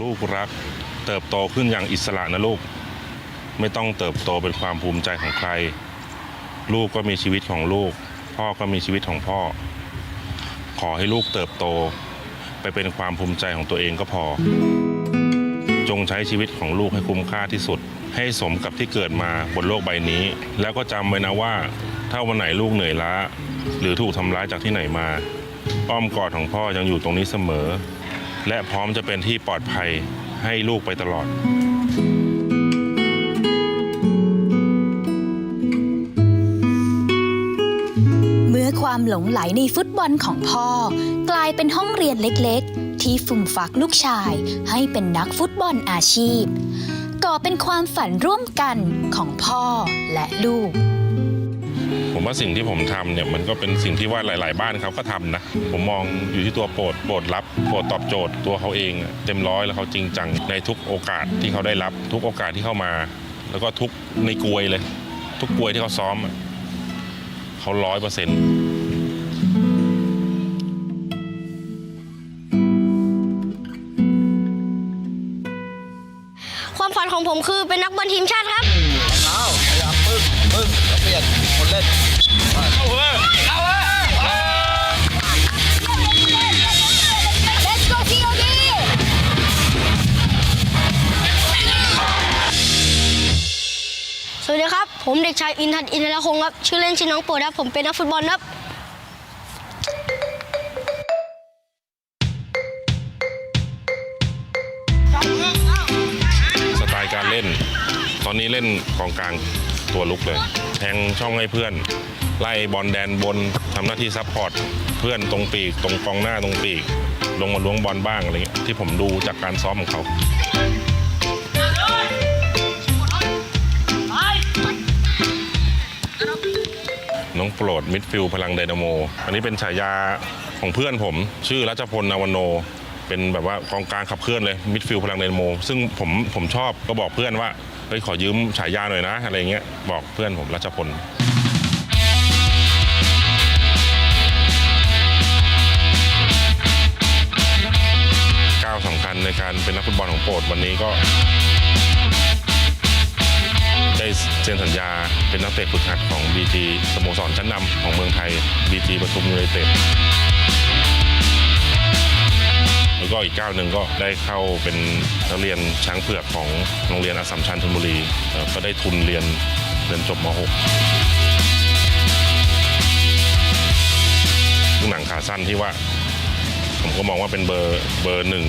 ลูกรักเติบโตขึ้นอย่างอิสระนะลูก ไม่ต้องเติบโตเป็นความภูมิใจของใคร ลูกก็มีชีวิตของลูก พ่อก็มีชีวิตของพ่อ ขอให้ลูกเติบโต ไปเป็นความภูมิใจของตัวเองก็พอ จงใช้ชีวิตของลูกให้คุ้มค่าที่สุด ให้สมกับที่เกิดมาบนโลกใบนี้ แล้วก็จำไว้นะว่า ถ้าวันไหนลูกเหนื่อยล้า หรือถูกทำร้ายจากที่ไหนมา อ้อมกอดของพ่อยังอยู่ตรงนี้เสมอ และพร้อมจะเป็นที่ปลอดภัยให้ลูกไปตลอด เมื่อความหลงไหลในฟุตบอลของพ่อ กลายเป็นห้องเรียนเล็กๆ ที่ฟุ่มฟักลูกชายให้เป็นนักฟุตบอลอาชีพ ก่อเป็นความฝันร่วมกันของพ่อและลูก ว่าสิ่งที่ผมทำเนี่ยมันก็เป็นสิ่งที่ว่าหลาย ๆ บ้านเขาก็ทำนะ ผมมองอยู่ที่ตัวโปรดโปรดรับโปรดตอบโจทย์ตัวเขาเองอะเต็มร้อยแล้วเขาจริงจังในทุกโอกาสที่เขาได้รับ ทุกโอกาสที่เข้ามา แล้วก็ทุกในกลวยเลย ทุกกลวยที่เขาซ้อมอะเขาร้อยเปอร์เซ็นต์ ความฝันของผมคือเป็นนักบอลทีมชาติครับ ผมเด็กชายอินทัศน์อินทรคงครับ ชื่อเล่นชื่อน้องโปรดครับ ผมเป็นนักฟุตบอลครับสไตล์การเล่น ตอนนี้เล่นกองกลางตัวลุกเลย แทงช่องให้เพื่อน ไล่บอลแดนบนทำหน้าที่ซัพพอร์ตเพื่อนตรงปีก ตรงกองหน้าตรงปีก ลงมาล้วงบอลบ้างอะไรเงี้ยที่ผมดูจากการซ้อมของเขา องโปรดมิดฟิลพลังไดนาโม อันนี้เป็นฉายาของเพื่อนผม ชื่อรัชพลนาวโน เป็นแบบว่ากองกลางขับเคลื่อนเลยมิดฟิลพลังไดนาโม ซึ่งผมผมชอบก็บอกเพื่อนว่าเฮ้ยขอยืมฉายาหน่อยนะอะไรเงี้ยบอกเพื่อนผมรัชพลก้าวสำคัญในการเป็นนักฟุตบอลของโปรดวันนี้ก็ ได้เซ็นสัญญาเป็นนักเตะฝึกหัดของ BG สโมสรชั้นนำของเมืองไทย BG ปทุมยูไนเต็ดแล้วก็อีกก้าวหนึ่งก็ได้เข้าเป็นนักเรียนช้างเผือกของโรงเรียนอัสสัมชัญธนบุรี ก็ได้ทุนเรียนเรียนจบม .6 ลูกหนังขาสั้นที่ว่า ผมก็มองว่าเป็นเบอร์เบอร์หนึ่ง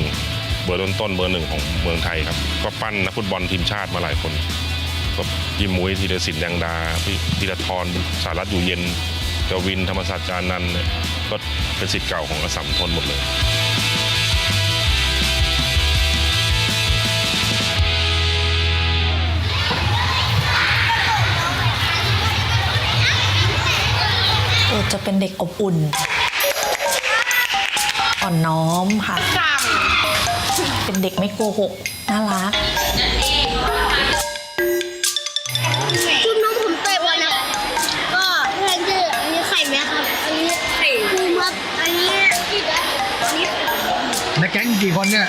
เบอร์ต้นๆเบอร์หนึ่งของเมืองไทยครับ ก็ปั้นนักฟุตบอลทีมชาติมาหลายคน ก็ยิมมุ้ยธีรศิลป์ยังดาพี่ธีรทรสารัตอยู่เย็นกวินธรรมศาสตร์จานันท์เนี่ยก็เป็นสิทธิ์เก่าของอสสัมทนหมดเลยเออจะเป็นเด็กอบอุ่น อ่อนน้อมค่ะ เป็นเด็กไม่โกหก น่ารัก ก๊งกี่คนเนี่ย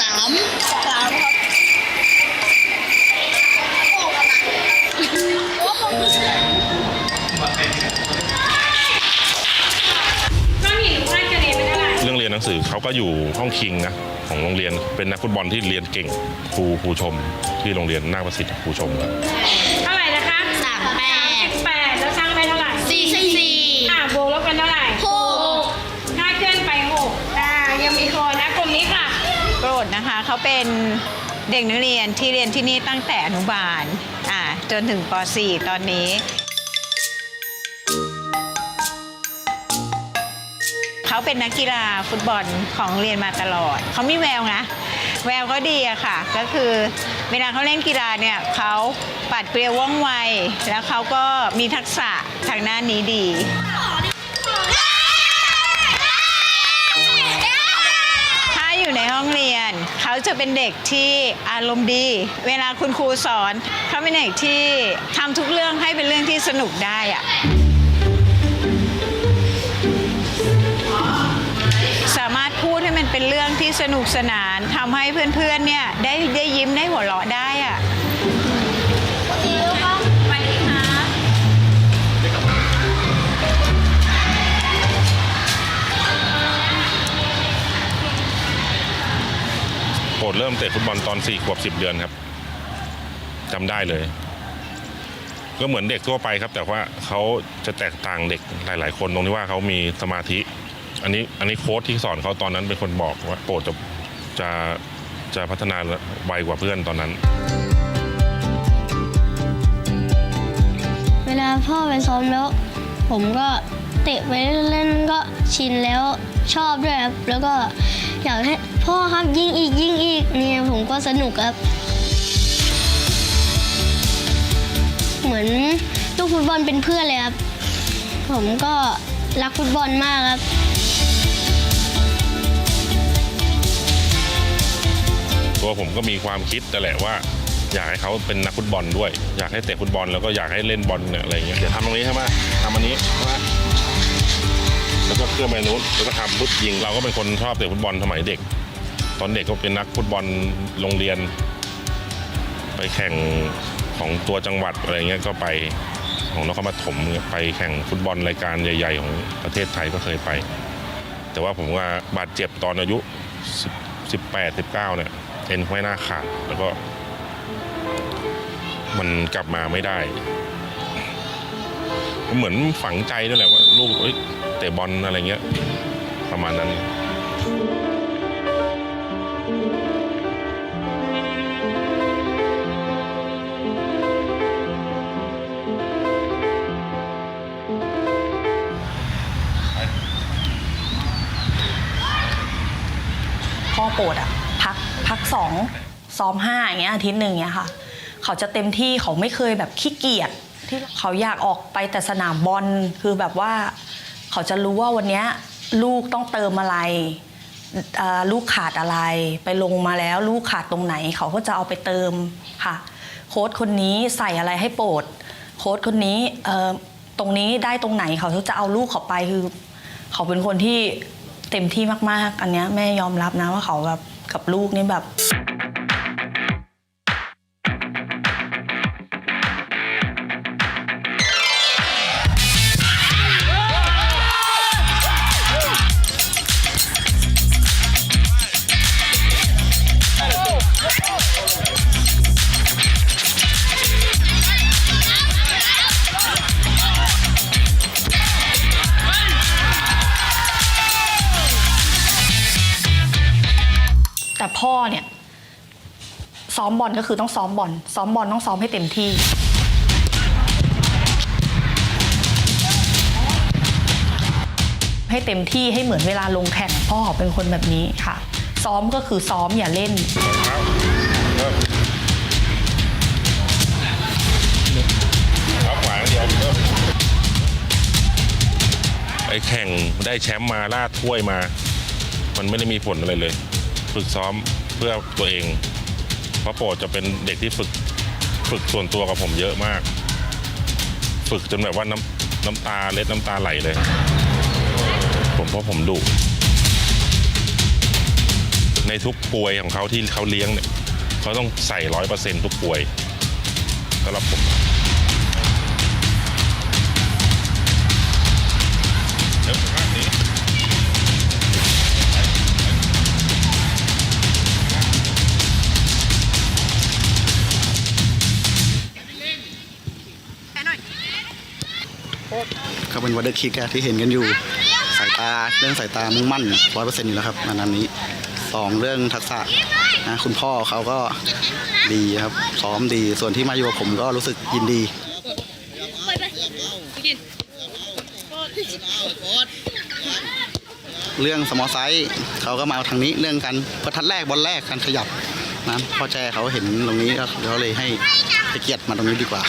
สามสามครับโอ้โหเรื่องเรียนหนังสือเขาก็อยู่ห้องคิงนะของโรงเรียนเป็นนักฟุตบอลที่เรียนเก่งครูครูชม ที่โรงเรียนนาคประสิทธิ์ครูชมครับ เขาเป็นเด็กนักเรียนที่เรียนที่นี่ตั้งแต่อนุบาลอ่าจนถึงป .4 ตอนนี้ เขาเป็นนักกีฬาฟุตบอลของเรียนมาตลอด เขามีแววนะแววเขาดีอะค่ะ ก็คือเวลาเขาเล่นกีฬาเนี่ยเขาปัดเปรียวว่องไว แล้วเขาก็มีทักษะทางด้านนี้ดีถ้าอยู่ในห้องเรียน จะเป็นเด็กที่อารมณ์ดี เวลาคุณครูสอนเขาเป็นเด็กที่ทำทุกเรื่องให้เป็นเรื่องที่สนุกได้อะสามารถพูดให้มันเป็นเรื่องที่สนุกสนานทำให้เพื่อนๆเนี่ยได้ได้ยิ้มได้หัวเราะได้อะ ดเริ่มเตะฟุตบอลตอน4ขวบ10เดือนครับจำได้เลย ก็เหมือนเด็กทั่วไปครับ แต่ว่าเขาจะแตกต่างเด็กหลาย ๆ คนตรงที่ว่าเขามีสมาธิ อันนี้อันนี้โค้ชที่สอนเขาตอนนั้นเป็นคนบอกว่าโปรดจะจะจะพัฒนาไวกว่าเพื่อนตอนนั้น เวลาพ่อไปซ้อมแล้ว ผมก็เตะไปเล่นๆก็ชินแล้วชอบด้วยครับแล้วก็ อยากให้พ่อครับยิงอีกยิงอีกเนี่ยผมก็สนุกครับ เหมือนลูกฟุตบอลเป็นเพื่อนเลยครับ ผมก็รักฟุตบอลมากครับตัวผมก็มีความคิดแต่นแหละว่า อยากให้เขาเป็นนักฟุตบอลด้วย อยากให้เตะฟุตบอลแล้วก็อยากให้เล่นบอลเนี่ยอะไรเงี้ยเดี๋ยวทำตรงนี้ใช่ไหมทำอันนี้ใช่ไหม แล้วก็เคลื่อนไปนู้นแล้วก็ทำพุทยิง เราก็เป็นคนชอบเตะฟุตบอลสมัยเด็ก ตอนเด็กก็เป็นนักฟุตบอลโรงเรียน ไปแข่งของตัวจังหวัดอะไรเงี้ยก็ไปของนครปฐมไปแข่งฟุตบอลรายการใหญ่ ๆ ของประเทศไทยก็เคยไป แต่ว่าผมว่าบาดเจ็บตอนอายุ 18 19เนี่ยเอ็นห้อยหน้าขาดแล้วก็ มันกลับมาไม่ได้ เหมือนฝังใจด้วยแหละว่าลูกเตะบอลอะไรเงี้ย ประมาณนั้นพ่อโปรดอะพักพักสองซ้อมห้าอย่างเงี้ยอาทิตย์หนึ่งเงี้ยค่ะ เขาจะเต็มที่เขาไม่เคยแบบขี้เกียจ ที่เขาอยากออกไปแต่สนามบอลคือแบบว่า เขาจะรู้ว่าวันนี้ลูกต้องเติมอะไรลูกขาดอะไร ไปลงมาแล้วลูกขาดตรงไหน เขาก็จะเอาไปเติมค่ะ โค้ชคนนี้ใส่อะไรให้โปรด โค้ชคนนี้ตรงนี้ได้ตรงไหนเขาจะเอาลูกเขาไปคือเขาเป็นคนที่เต็มที่มาก ๆ อันเนี้ยแม่ยอมรับนะว่าเขาแบบกับลูกนี่แบบ พ่อเนี่ย ซ้อมบอลก็คือต้องซ้อมบอลซ้อมบอลต้องซ้อมให้เต็มที่ ให้เต็มที่ให้เหมือนเวลาลงแข่งพ่อเป็นคนแบบนี้ค่ะ ซ้อมก็คือซ้อมอย่าเล่น ครับขวาเดียวไปแข่งได้แชมป์มาล่าถ้วยมา มันไม่ได้มีผลอะไรเลย ฝึกซ้อมเพื่อตัวเอง เพราะโปรดจะเป็นเด็กที่ฝึกฝึกส่วนตัวกับผมเยอะมาก ฝึกจนแบบว่าน้ำน้ำตาเล็ดน้ำตาไหลเลย ผมเพราะผมดุในทุกป่วยของเขาที่เขาเลี้ยงเนี่ยเขาต้องใส่ร้อยเปอร์เซ็นต์ทุกป่วยสำหรับผม วัดเดอร์คิกอะที่เห็นกันอยู่สายตาเรื่องสายตามุ่งมั่นร้อยเปอร์เซ็นต์อยู่แล้วครับอันนั้นนี้สองเรื่องทักษะนะคุณพ่อเขาก็ดีครับซ้อมดีส่วนที่มาอยู่กับผมก็รู้สึกยินดีเรื่องสมอไซส์เขาก็มาเอาทางนี้เรื่องการประทัดแรกบอลแรกการขยับนะพ่อแจ้เขาเห็นตรงนี้ก็เขาเลยให้ให้เกียรติมาตรงนี้ดีกว่า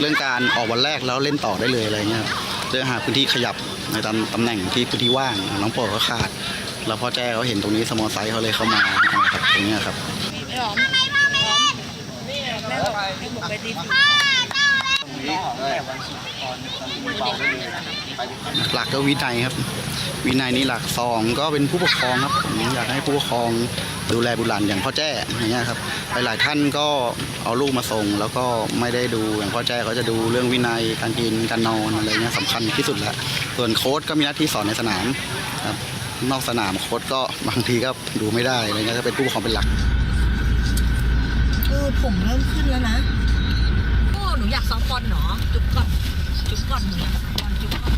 เรื่องการออกวันแรกแล้วเล่นต่อได้เลยอะไรเงี้ยเรื่องหาพื้นที่ขยับในตำตำแหน่งที่พื้นที่ว่างน้องโปรดก็ขาด แล้วพ่อแจ้เขาเห็นตรงนี้สมอไซส์เขาเลยเข้ามานะครับตรงเนี้ยครับห ลักก็วินัยครับ วินัยนี่หลักสองก็เป็นผู้ปกครองครับผมอยากให้ผู้ปกครองดูแลบุตรหลานอย่างพ่อแจ้อย่างเงี้ยครับหลายๆท่านก็เอาลูกมาส่ง แล้วก็ไม่ได้ดูอย่างพ่อแจ้เขาจะดูเรื่องวินัยการกินการนอนอะไรเงี้ยสำคัญที่สุดแล้วส่วนโค้ชก็มีหน้าที่สอนในสนามครับนอกสนามโค้ชก็บางทีก็ดูไม่ได้อะไรเงี้ยก็เป็นผู้ปกครองเป็นหลักเออผมเริ่มขึ้นแล้วนะ นูอยากซ้อมบอลเนาะจุ๊บก่อนจุ๊บก่อนหนูอยากซ้อมบอลจุ๊บก่อน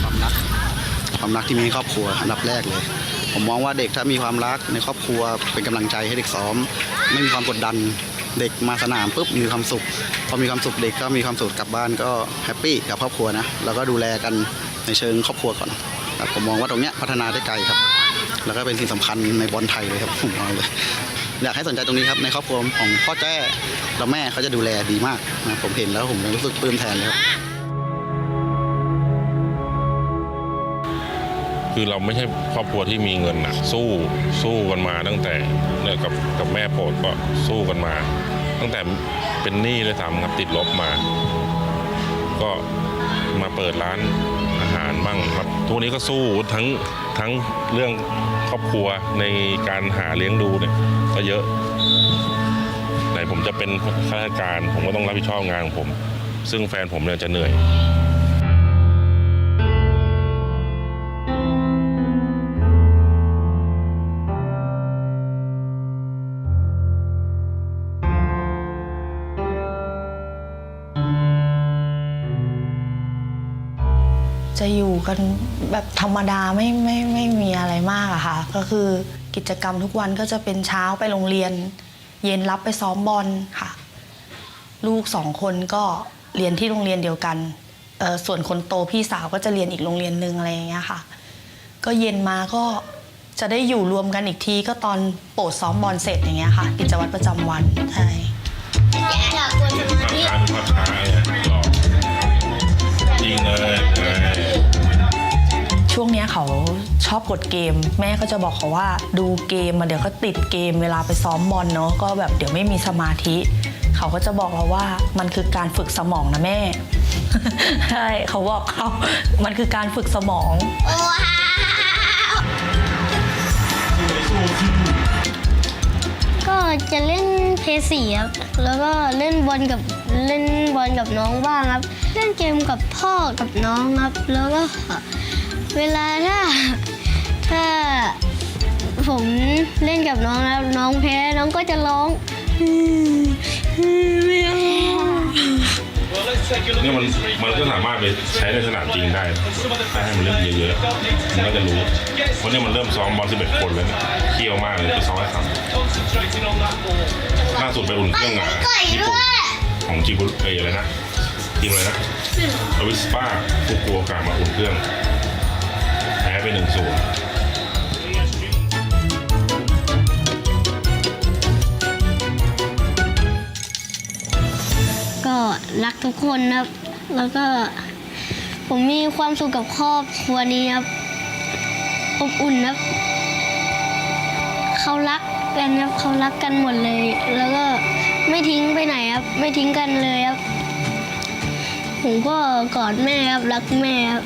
ความรัก ความรักที่มีให้ครอบครัวอันดับแรกเลย ผมมองว่าเด็กถ้ามีความรักในครอบครัวเป็นกำลังใจให้เด็กซ้อม ไม่มีความกดดันเด็กมาสนามปุ๊บมีความสุข พอมีความสุขเด็กก็มีความสุขกลับบ้านก็แฮปปี้กับครอบครัวนะแล้วก็ดูแลกันในเชิงครอบครัวก่อนครับผมมองว่าตรงเนี้ยพัฒนาได้ไกลครับ แล้วก็เป็นสิ่งสำคัญในบอลไทยเลยครับผมมองเลยอยากให้สนใจตรงนี้ครับในครอบครัวของพ่อแจ้แล้วแม่เขาจะดูแลดีมากนะผมเห็นแล้วผมรู้สึกปลื้มแทนเลยครับคือเราไม่ใช่ครอบครัวที่มีเงินนะสู้สู้กันมาตั้งแต่เนี่ยกับกับแม่โปรดก็สู้กันมา ตั้งแต่เป็นหนี้เลยทำครับติดลบมา ก็มาเปิดร้านอาหารบ้างครับทุกวันนี้ก็สู้ทั้งทั้งเรื่อง ครอบครัวในการหาเลี้ยงดูเนี่ยก็เยอะไหนผมจะเป็นข้าราชการ ผมก็ต้องรับผิดชอบงานของผม ซึ่งแฟนผมเนี่ยจะเหนื่อย จะอยู่กันแบบธรรมดาไม่ไม่ไม่มีอะไรมากอะค่ะ ก็คือกิจกรรมทุกวันก็จะเป็นเช้าไปโรงเรียน เย็นรับไปซ้อมบอลค่ะ ลูกสองคนก็เรียนที่โรงเรียนเดียวกันเอ่อส่วนคนโตพี่สาวก็จะเรียนอีกโรงเรียนหนึ่งอะไรอย่างเงี้ยค่ะ ก็เย็นมาก็จะได้อยู่รวมกันอีกทีก็ตอนโปรดซ้อมบอลเสร็จอย่างเงี้ยค่ะ กิจวัตรประจำวันใช่ภาพช้าเป็นภาพช้าเนี่ยหลอกยิงเลยไง ช่วงเนี้ยเขาชอบกดเกม แม่ก็จะบอกเขาว่าดูเกมมาเดี๋ยวก็ติดเกมเวลาไปซ้อมบอลเนาะก็แบบเดี๋ยวไม่มีสมาธิ เขาก็จะบอกเราว่ามันคือการฝึกสมองนะแม่ ใช่เขาบอกเขามันคือการฝึกสมอง ก็จะเล่นเพย์สีครับ แล้วก็เล่นบอลกับเล่นบอลกับน้องบ้างครับ เล่นเกมกับพ่อกับน้องครับ แล้วก็ เวลาถ้า ถ้าผมเล่นกับน้องแล้วน้องแพ้น้องก็จะร้องไม่เอาเนี่ยมันมันก็สามารถไปใช้ในสนามจริงได้นะถ้าให้มันเล่นเยอะๆมันก็จะรู้เพราะเนี่ยมันเริ่มซ้อมบอล11คนแล้วเนี่ยเคี่ยวมากเลยไปซ้อมให้สามล่าสุดไปอุ่นเครื่องงานญี่ปุ่นของจิบุเออะไรนะทีมอะไรนะอวิสปาฟุกุโอกะมาอุ่นเครื่อง ไปหนึ่งศูนย์ก็รักทุกคนครับ แล้วก็ ผมมีความสุขกับครอบครัวนี้ครับอบอุ่นครับเขารักกันครับเขารักกันหมดเลย แล้วก็ไม่ทิ้งไปไหนครับ ไม่ทิ้งกันเลยครับ ผมก็กอดแม่ครับ รักแม่ครับ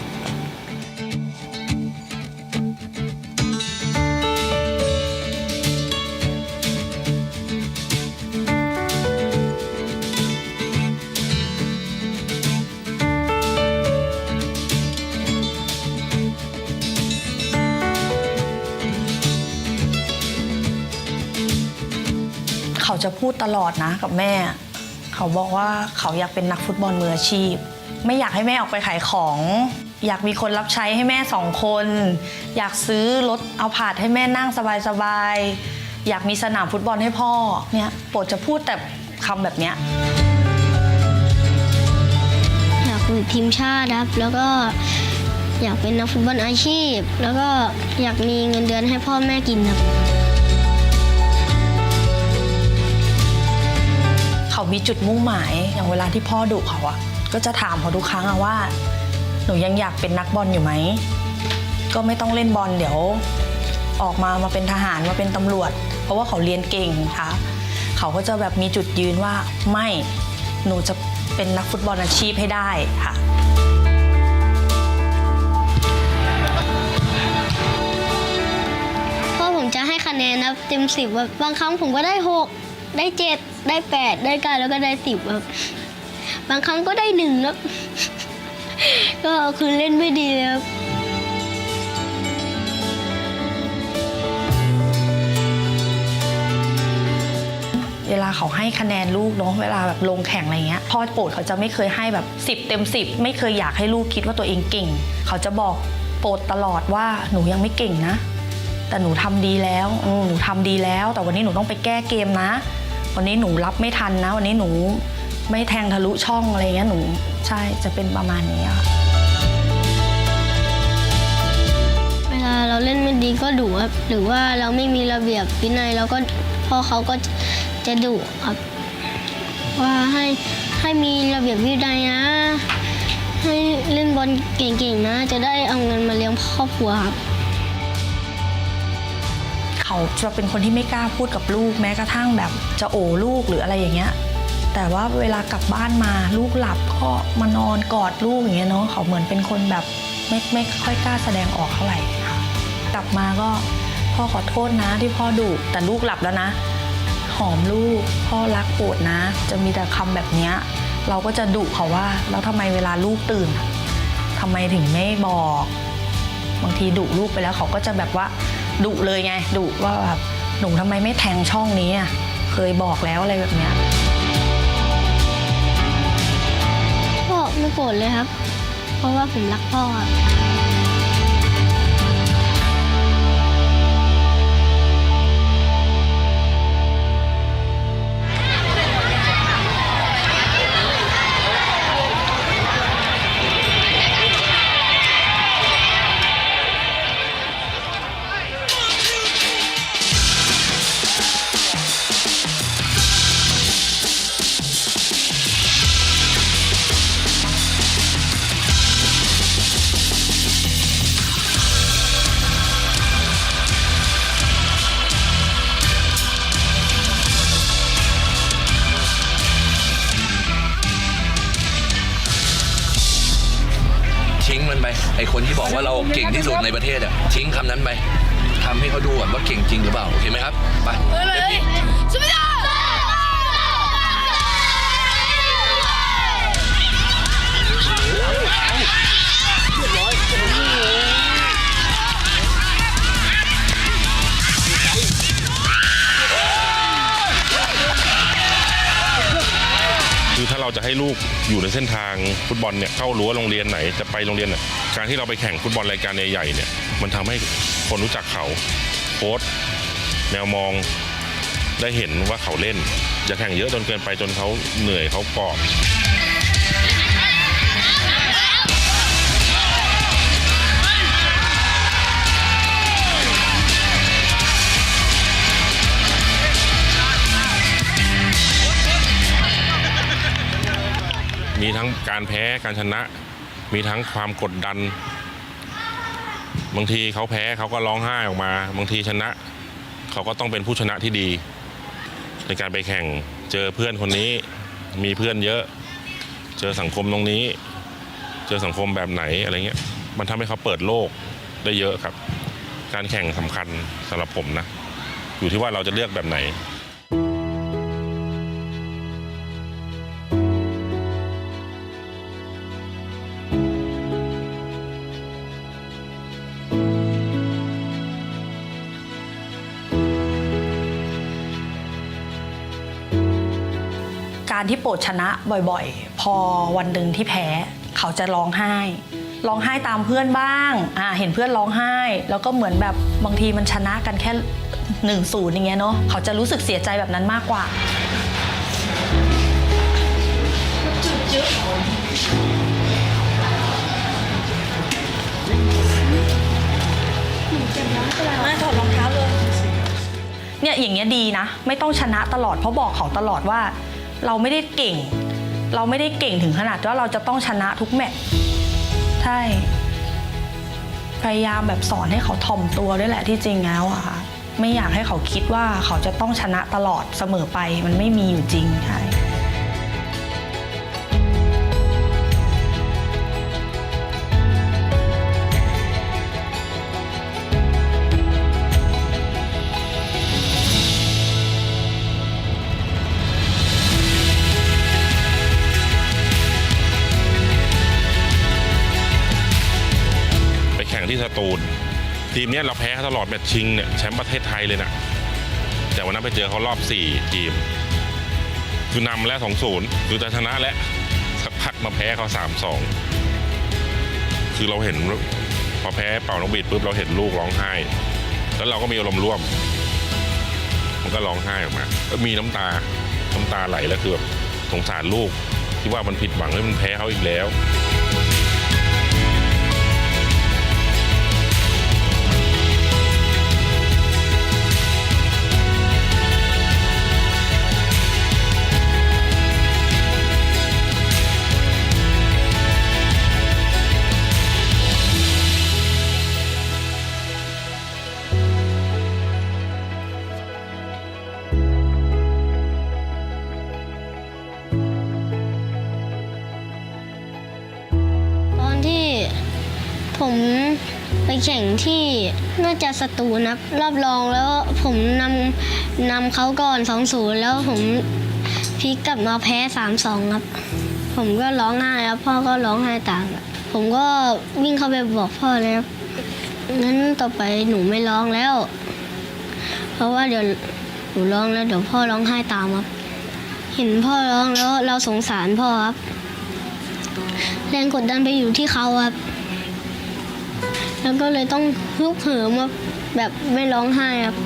พูดตลอดนะกับแม่ เขาบอกว่าเขาอยากเป็นนักฟุตบอลมืออาชีพ ไม่อยากให้แม่ออกไปขายของ อยากมีคนรับใช้ให้แม่สองคน อยากซื้อรถเอาผาดให้แม่นั่งสบายๆ อยากมีสนามฟุตบอลให้พ่อเนี่ยโปรดจะพูดแต่คำแบบเนี้ยอยากอยู่ทีมชาติครับ แล้วก็อยากเป็นนักฟุตบอลอาชีพ แล้วก็อยากมีเงินเดือนให้พ่อแม่กินครับ เขามีจุดมุ่งหมาย อย่างเวลาที่พ่อดุเขาอะก็จะถามเขาทุกครั้งอะว่า หนูยังอยากเป็นนักบอลอยู่ไหม ก็ไม่ต้องเล่นบอลเดี๋ยว ออกมามาเป็นทหารมาเป็นตำรวจ เพราะว่าเขาเรียนเก่งค่ะเขาก็จะแบบมีจุดยืนว่าไม่หนูจะเป็นนักฟุตบอลอาชีพให้ได้ค่ะพ่อผมจะให้คะแนนนะเต็มสิบแบบบางครั้งผมก็ได้หก ได้เจ็ดได้แปดได้เก้าแล้วก็ได้สิบครับบางครั้งก็ได้หนึ่งครับก็คือเล่นไม่ดีครับเวลาเขาให้คะแนนลูกเนาะเวลาแบบลงแข่งอะไรเงี้ยพ่อโปรดเขาจะไม่เคยให้แบบ 10 เต็ม 10 ไม่เคยอยากให้ลูกคิดว่าตัวเองเก่ง เขาจะบอกโปรดตลอดว่าหนูยังไม่เก่งนะ แต่หนูทำดีแล้วหนูทำดีแล้ว แต่วันนี้หนูต้องไปแก้เกมนะ วันนี้หนูรับไม่ทันนะ วันนี้หนูไม่แทงทะลุช่องอะไรเงี้ยหนูใช่จะเป็นประมาณนี้ค่ะเวลาเราเล่นไม่ดีก็ดุครับหรือว่าเราไม่มีระเบียบวินัยเราก็พ่อเขาก็จะดุครับ ว่าให้ให้มีระเบียบวินัยนะ ให้เล่นบอลเก่งๆนะ จะได้เอาเงินมาเลี้ยงครอบครัวครับ เขาจะเป็นคนที่ไม่กล้าพูดกับลูก แม้กระทั่งแบบจะโอลูกหรืออะไรอย่างเงี้ยแต่ว่าเวลากลับบ้านมาลูกหลับก็มานอนกอดลูกอย่างเงี้ยเนาะเขาเหมือนเป็นคนแบบไม่ไม่ค่อยกล้าแสดงออกเท่าไหร่ค่ะกลับมาก็พ่อขอโทษนะที่พ่อดุแต่ลูกหลับแล้วนะ หอมลูกพ่อรักโปรดนะ จะมีแต่คำแบบเนี้ยเราก็จะดุเขาว่าแล้วทำไมเวลาลูกตื่นทำไมถึงไม่บอก บางทีดุลูกไปแล้วเขาก็จะแบบว่า ดุเลยไงดุว่าแบบหนูทำไมไม่แทงช่องนี้อะเคยบอกแล้วอะไรแบบเนี้ยพ่อไม่โกรธเลยครับ เพราะว่าผมรักพ่อครับ ในประเทศอะทิ้งคำนั้นไป อยู่ในเส้นทางฟุตบอลเนี่ยเข้ารั้วโรงเรียนไหนจะไปโรงเรียนไหนการที่เราไปแข่งฟุตบอลรายการใหญ่ๆเนี่ยมันทำให้คนรู้จักเขาโค้ชแนวมองได้เห็นว่าเขาเล่น จะแข่งเยอะจนเกินไปจนเขาเหนื่อยเขากรอบ มีทั้งการแพ้การชนะ มีทั้งความกดดัน บางทีเขาแพ้เขาก็ร้องไห้ออกมา บางทีชนะ เขาก็ต้องเป็นผู้ชนะที่ดี ในการไปแข่งเจอเพื่อนคนนี้ มีเพื่อนเยอะ เจอสังคมตรงนี้ เจอสังคมแบบไหนอะไรเงี้ยมันทำให้เขาเปิดโลกได้เยอะครับ การแข่งสำคัญสำหรับผมนะ อยู่ที่ว่าเราจะเลือกแบบไหน การที่โปรดชนะบ่อยๆ พอวันหนึ่งที่แพ้เขาจะร้องไห้ ร้องไห้ตามเพื่อนบ้างอ่าเห็นเพื่อนร้องไห้ แล้วก็เหมือนแบบบางทีมันชนะกันแค่หนึ่งศูนย์อย่างเงี้ยเนาะเขาจะรู้สึกเสียใจแบบนั้นมากกว่าม่ถอดรองเท้าเลย เนี่ยอย่างเงี้ยดีนะ ไม่ต้องชนะตลอดเพราะบอกเขาตลอดว่า เราไม่ได้เก่ง เราไม่ได้เก่งถึงขนาดว่าเราจะต้องชนะทุกแมตช์ใช่พยายามแบบสอนให้เขาถ่อมตัวด้วยแหละที่จริงแล้วอะค่ะไม่อยากให้เขาคิดว่าเขาจะต้องชนะตลอดเสมอไปมันไม่มีอยู่จริงใช่ นี้เราแพ้ตลอดแมตช์ชิงเนี่ยแชมป์ประเทศไทยเลยนะแต่วันนั้นไปเจอเขารอบ 4 ทีมคือนำแล้วสองศูนย์คือจะชนะแล้วสักพักมาแพ้เขาสามสองคือเราเห็นพอแพ้เป่านกบีดปุ๊บเราเห็นลูกร้องไห้ แล้วเราก็มีอารมณ์ร่วม มันก็ร้องไห้ออกมาก็มีน้ำตาน้ำตาไหลแล้วคือแบบสงสารลูกที่ว่ามันผิดหวังที่มันแพ้เขาอีกแล้ว ที่น่าจะสตูลครับรอบรองแล้วผมนำนำเขาก่อน2-0แล้วผมพลิกกลับมาแพ้3-2ครับ ผมก็ร้องไห้ครับพ่อก็ร้องไห้ตามผมก็วิ่งเข้าไปบอกพ่อเลยครับงั้นต่อไปหนูไม่ร้องแล้ว เพราะว่าเดี๋ยวหนูร้องแล้วเดี๋ยวพ่อร้องไห้ตามครับ เห็นพ่อร้องแล้วเราสงสารพ่อครับ แรงกดดันไปอยู่ที่เขาครับ แล้วก็เลยต้องฮึกเหิมครับแบบไม่ร้องไห้ครับ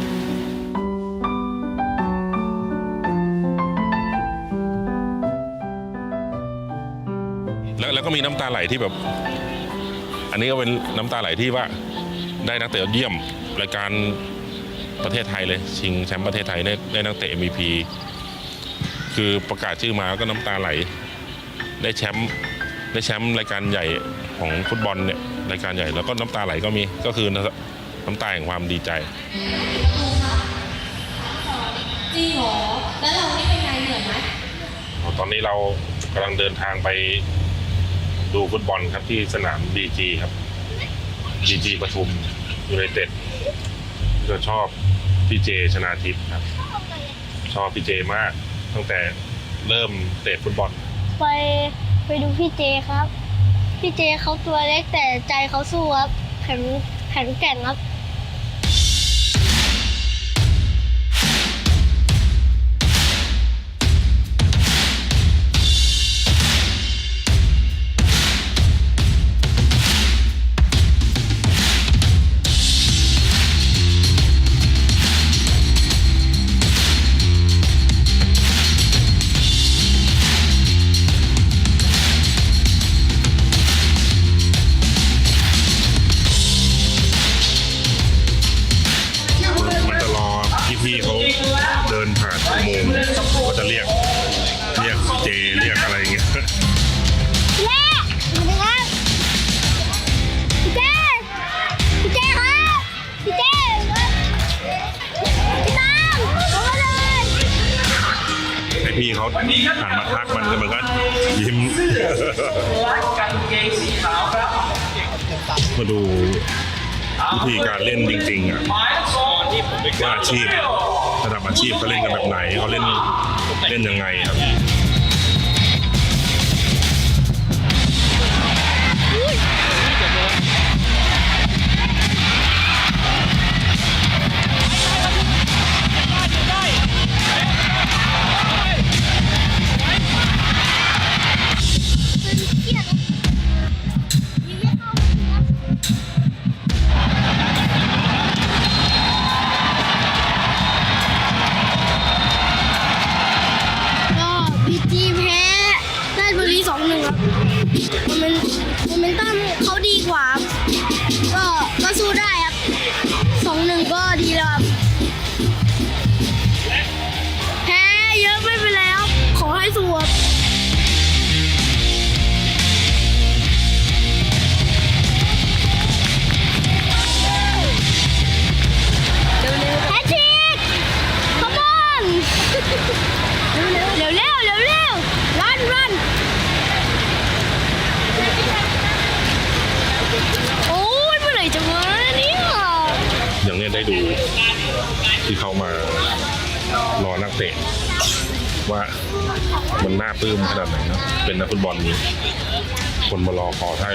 แล้วแล้วก็มีน้ำตาไหลที่แบบ อันนี้ก็เป็นน้ำตาไหลที่ว่า ได้นักเตะยอดเยี่ยมรายการประเทศไทยเลย ชิงแชมป์ประเทศไทยได้ได้นักเตะ MVP คือประกาศชื่อมาก็น้ำตาไหล ได้แชมป์ได้แชมป์รายการใหญ่ของฟุตบอลเนี่ย รายการใหญ่แล้วก็น้ำตาไหลก็มีก็คือน้ำตาแห่งความดีใจจริงเหรอแล้วเรานี่เป็นไงเหนื่อยไหมตอนนี้เรากำลังเดินทางไปดูฟุตบอลครับที่สนามดีจีครับดีจีปทุมยูไนเต็ดก็ชอบพี่เจชนาทิพย์ครับ ชอบพี่เจมากตั้งแต่เริ่มเตะฟุตบอล ไปไปดูพี่เจครับ พี่เจเขาตัวเล็กแต่ใจเขาสู้ครับแข็งแข็งแกร่งครับ มาดูวิธีการเล่นจริงๆอะว่าอาชีพระดับอาชีพเขาเล่นกันแบบไหนเขาเล่นเล่นยังไงครับ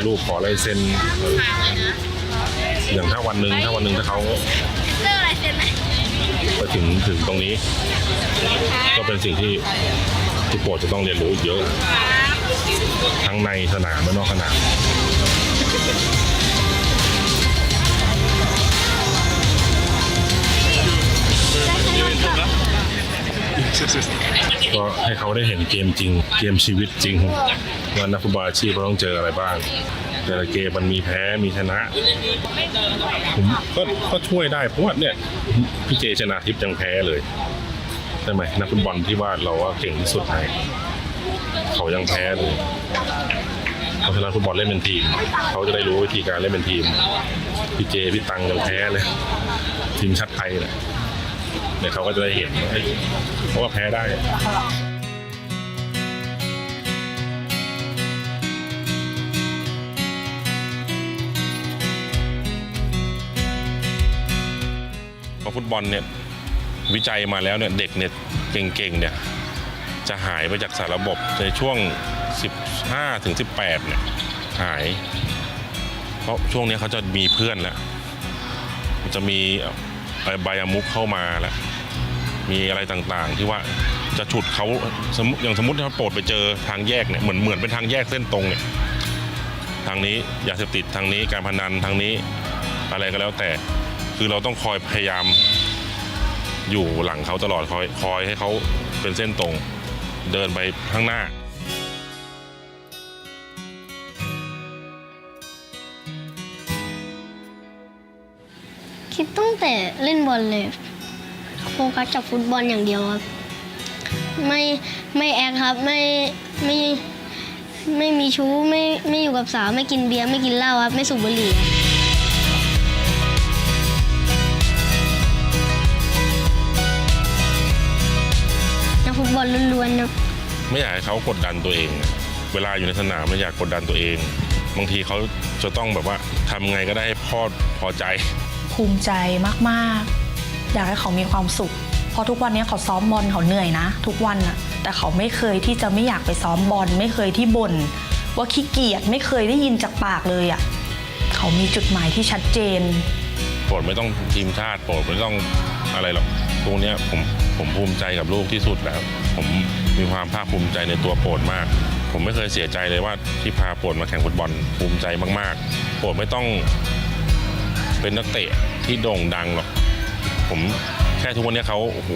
รูปขอลายเซ็นอย่างถ้าวันหนึ่งถ้าวันหนึ่งถ้าเขาเลิกอะไรเสร็จไหมไปถึงถึงตรงนี้ ก็เป็นสิ่งที่ที่โปรดจะต้องเรียนรู้อีกเยอะ ทั้งในสนามและนอกสนามก็ให้เขาได้เห็นเกมจริง เกมชีวิตจริง ว่านักฟุตบอลอาชีพเราต้องเจออะไรบ้าง แต่ละเกมมันมีแพ้มีชนะผมก็ก็ช่วยได้เพราะว่าเนี่ยพี่เจชนะทิพย์ยังแพ้เลยใช่ไหมนักฟุตบอลที่ว่าเราว่าเก่งที่สุดไทยเขายังแพ้เลยเพราะฉะนั้นฟุตบอลเล่นเป็นทีม เขาจะได้รู้วิธีการเล่นเป็นทีมพี่เจพี่ตังยังแพ้เลย ทีมชาติไทยเนี่ยเนี่ยเขาก็จะได้เห็นเพราะว่าแพ้ได้ เพราะฟุตบอลเนี่ยวิจัยมาแล้วเนี่ยเด็กเนี่ยเก่งๆเนี่ยจะหายไปจากสารระบบในช่วง 15ถึง18เนี่ยหาย เพราะช่วงนี้เขาจะมีเพื่อนแล้วจะมีใบามุกเข้ามาแล้ว มีอะไรต่างๆ ที่ว่าจะฉุดเขาสมมติอย่างสมมติถ้าโปรดไปเจอทางแยกเนี่ยเหมือนเหมือนเป็นทางแยกเส้นตรงเนี่ยทางนี้ยาเสพติดทางนี้การพนันทางนี้อะไรก็แล้วแต่ คือเราต้องคอยพยายามอยู่หลังเขาตลอดคอยคอยให้เขาเป็นเส้นตรง เดินไปข้างหน้า คิดตั้งแต่เล่นบอลเลยโฟกัสกับฟุตบอลอย่างเดียวครับ ไม่ไม่แอคครับไม่ไม่ไม่มีชู้ไม่ไม่อยู่กับสาวไม่กินเบียร์ไม่กินเหล้าครับ ไม่สูบบุหรี่ บอลล้วนๆครับไม่อยากให้เขากดดันตัวเอง เวลาอยู่ในสนามไม่อยากกดดันตัวเอง บางทีเขาจะต้องแบบว่าทำไงก็ได้ให้พ่อพอใจ ภูมิใจมากๆ อยากให้เขามีความสุข เพราะทุกวันนี้เขาซ้อมบอลเขาเหนื่อยนะ ทุกวันอะแต่เขาไม่เคยที่จะไม่อยากไปซ้อมบอลไม่เคยที่บ่นว่าขี้เกียจไม่เคยได้ยินจากปากเลยอะเขามีจุดหมายที่ชัดเจน โปรดไม่ต้องทีมชาติโปรดไม่ต้องอะไรหรอกตรงเนี้ยผม ผมภูมิใจกับลูกที่สุดแล้ว ผมมีความภาคภูมิใจในตัวโปรดมาก ผมไม่เคยเสียใจเลยว่าที่พาโปรดมาแข่งฟุตบอลภูมิใจมากๆ โปรดไม่ต้องเป็นนักเตะที่โด่งดังหรอก ผมแค่ทุกวันนี้เขาโอ้โห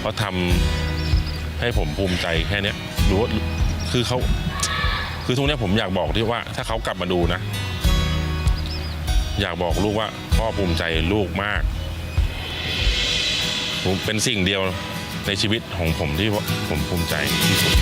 เขาทำให้ผมภูมิใจแค่เนี้รู้ว่าคือเขาคือทุกเนี้ผมอยากบอกที่ว่า ถ้าเขากลับมาดูนะ อยากบอกลูกว่าพ่อภูมิใจลูกมาก ผมเป็นสิ่งเดียวในชีวิตของผมที่ผมภูมิใจที่สุด